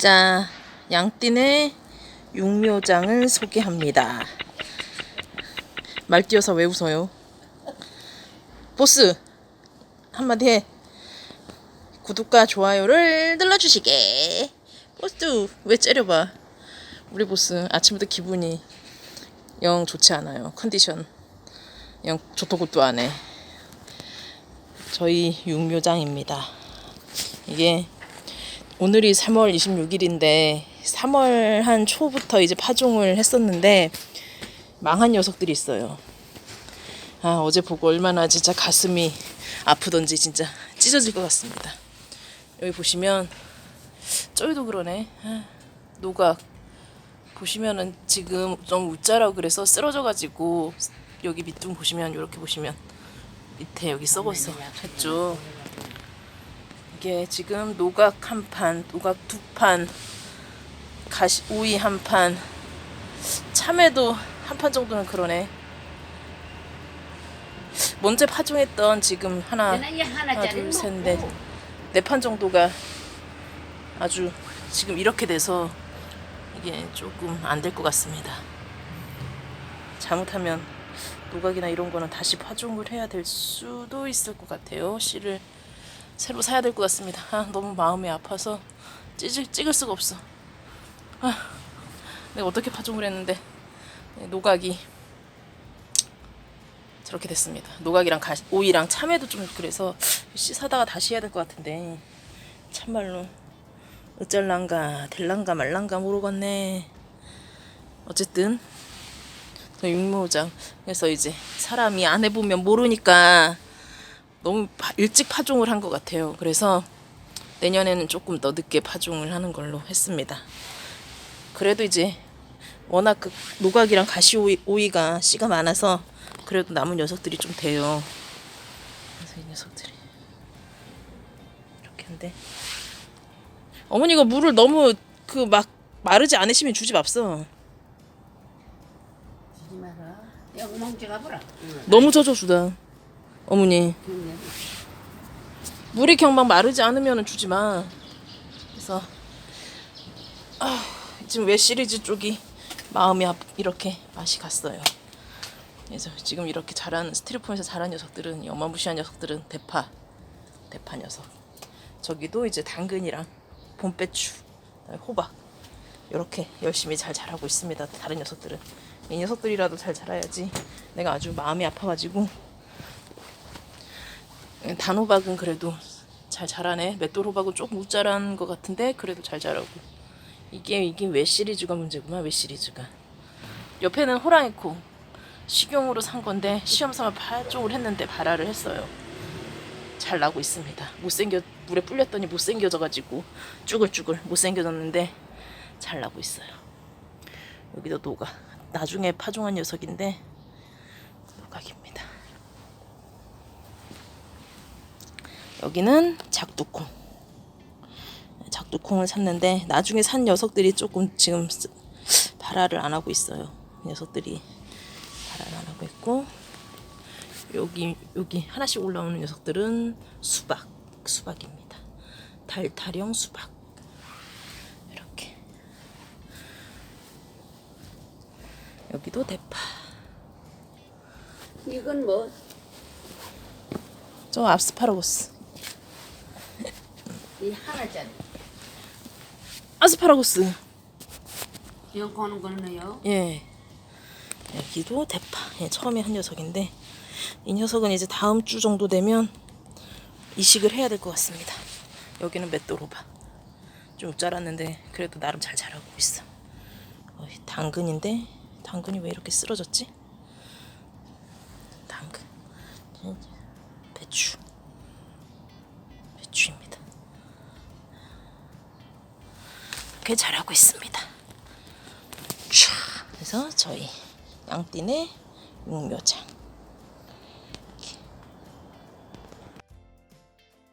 자, 양띠네 육묘장을 소개합니다. 말뛰어서 왜 웃어요? 보스 한마디 해. 구독과 좋아요를 눌러주시게. 보스 왜 째려봐? 우리 보스 아침부터 기분이 영 좋지 않아요. 컨디션 영 좋도 것도 안 해. 저희 육묘장입니다. 이게 오늘이 3월 26일인데 3월 한 초부터 이제 파종을 했었는데 망한 녀석들이 있어요. 아 어제 보고 얼마나 진짜 가슴이 아프던지 진짜 찢어질 것 같습니다. 여기 보시면 쫄도 그러네. 아, 노각 보시면은 지금 좀 웃자라고 그래서 쓰러져가지고 여기 밑둥 보시면 이렇게 보시면 밑에 여기 썩어서 했죠. 이게 지금 노각 한 판, 노각 두 판, 가시 오이 한 판, 참외도 한 판 정도는 그러네. 먼저 파종했던 지금 하나, 하나 하나, 둘, 셋, 넷, 네 판 정도가 아주 지금 이렇게 돼서 이게 조금 안 될 것 같습니다. 잘못하면 노각이나 이런 거는 다시 파종을 해야 될 수도 있을 것 같아요. 씨를 새로 사야 될 것 같습니다. 아, 너무 마음이 아파서 찢을, 찍을 수가 없어. 아, 내가 어떻게 파종을 했는데 네, 노각이 저렇게 됐습니다. 노각이랑 가, 오이랑 참외도 좀 그래서 씨 사다가 다시 해야 될 것 같은데 참말로 어쩔란가 될란가 말란가 모르겠네. 어쨌든 저 육모장 그래서 이제 사람이 안 해보면 모르니까 너무 파- 일찍 파종을 한 것 같아요. 그래서 내년에는 조금 더 늦게 파종을 하는 걸로 했습니다. 그래도 이제 워낙 그 노각이랑 가시 오이 오이가 씨가 많아서 그래도 남은 녀석들이 좀 돼요. 그래서 이 녀석들이 이렇게 한데 어머니가 물을 너무 그 막 마르지 않으시면 주지 맙소. 주지 마라. 야, 엉망지 가 보라. 너무 젖어 주다. 어머니. 물이 경막 마르지 않으면 주지 마. 그래서 아, 지금 왜 시리즈 쪽이 마음이 아, 이렇게 맛이 갔어요. 그래서 지금 이렇게 자란 스티로폼에서 자란 녀석들은 이 어마무시한 녀석들은 대파, 대파 녀석. 저기도 이제 당근이랑 봄배추, 호박 이렇게 열심히 잘 자라고 있습니다. 다른 녀석들은 이 녀석들이라도 잘 자라야지. 내가 아주 마음이 아파가지고 단호박은 그래도 잘 자라네. 맷돌호박은 조금 못 자란 것 같은데 그래도 잘 자라고. 이게 이게 왜 시리즈가 문제구나. 왜 시리즈가. 옆에는 호랑이코 식용으로 산 건데 시험 삼아 파종을 했는데 발화를 했어요. 잘 나고 있습니다. 못생겨 물에 불렸더니 못생겨져가지고 쭈글쭈글 못생겨졌는데 잘 나고 있어요. 여기도 노각. 나중에 파종한 녀석인데 노각입니다. 여기는 작두콩. 작두콩을 샀는데 나중에 산 녀석들이 조금 지금 쓰- 발화를 안 하고 있어요. 녀석들이 발화를 안 하고 있고 여기 여기 하나씩 올라오는 녀석들은 수박 수박입니다. 달타령 수박 이렇게 여기도 대파 이건 뭐? 저 아스파라거스 이 하나짜리. 아스파라거스 이거 거는 거는요? 예. 여기도 대파. 예, 처음에 한 녀석인데 이 녀석은 이제 다음 주 정도 되면 이식을 해야 될 것 같습니다. 여기는 맷도로바. 좀 자랐는데 그래도 나름 잘 자라고 있어. 어, 당근인데 당근이 왜 이렇게 쓰러졌지? 당근. 배추. 이렇게 자라고 있습니다. 촤. 그래서 저희 양띠네 육묘장